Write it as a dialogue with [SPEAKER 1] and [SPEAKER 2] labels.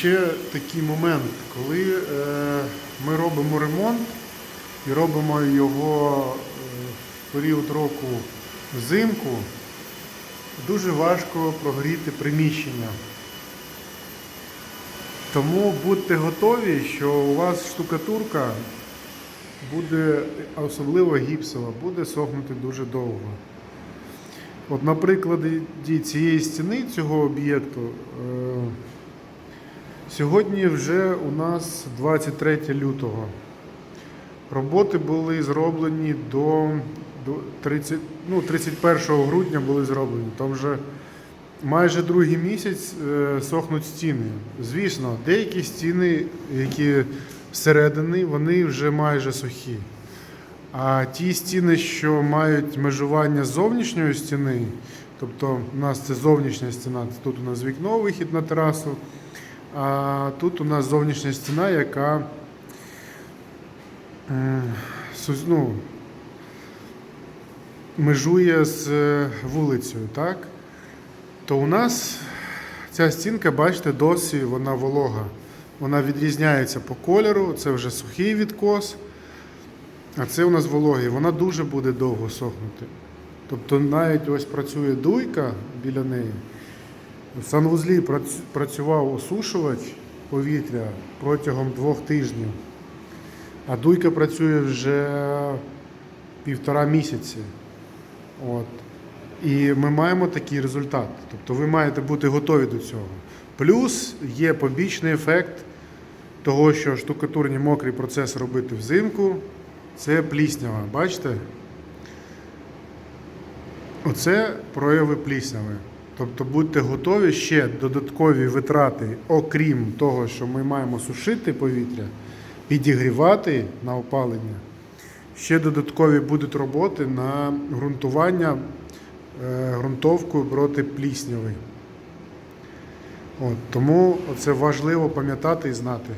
[SPEAKER 1] Ще такий момент, коли е, ми робимо ремонт і робимо його е, в період року взимку, дуже важко прогріти приміщення. Тому будьте готові, що у вас штукатурка буде, особливо гіпсова, буде сохнути дуже довго. От, на прикладі цієї стіни цього об'єкту. Сьогодні вже у нас 23 лютого. Роботи були зроблені до, до 30, ну, 31 грудня були зроблені. Там вже майже другий місяць е, сохнуть стіни. Звісно, деякі стіни, які всередині, вони вже майже сухі. А ті стіни, що мають межування з зовнішньої стіни, тобто у нас це зовнішня стіна, тут у нас вікно, вихід на терасу. А тут у нас зовнішня стіна, яка е, ну, межує з е, вулицею, так? То у нас ця стінка, бачите, досі вона волога. Вона відрізняється по кольору, це вже сухий відкос, а це у нас вологий. Вона дуже буде довго сохнути. Тобто навіть ось працює дуйка біля неї. В санвузлі працював осушувач повітря протягом двох тижнів, а дуйка працює вже півтора місяці. От. І ми маємо такий результат. Тобто ви маєте бути готові до цього. Плюс є побічний ефект того, що штукатурні мокрий процес робити взимку, це пліснява. Бачите? Оце прояви плісняви. Тобто будьте готові ще додаткові витрати, окрім того, що ми маємо сушити повітря, підігрівати на опалення. Ще додаткові будуть роботи на ґрунтування е, ґрунтовкою проти плісняви. От, тому це важливо пам'ятати і знати.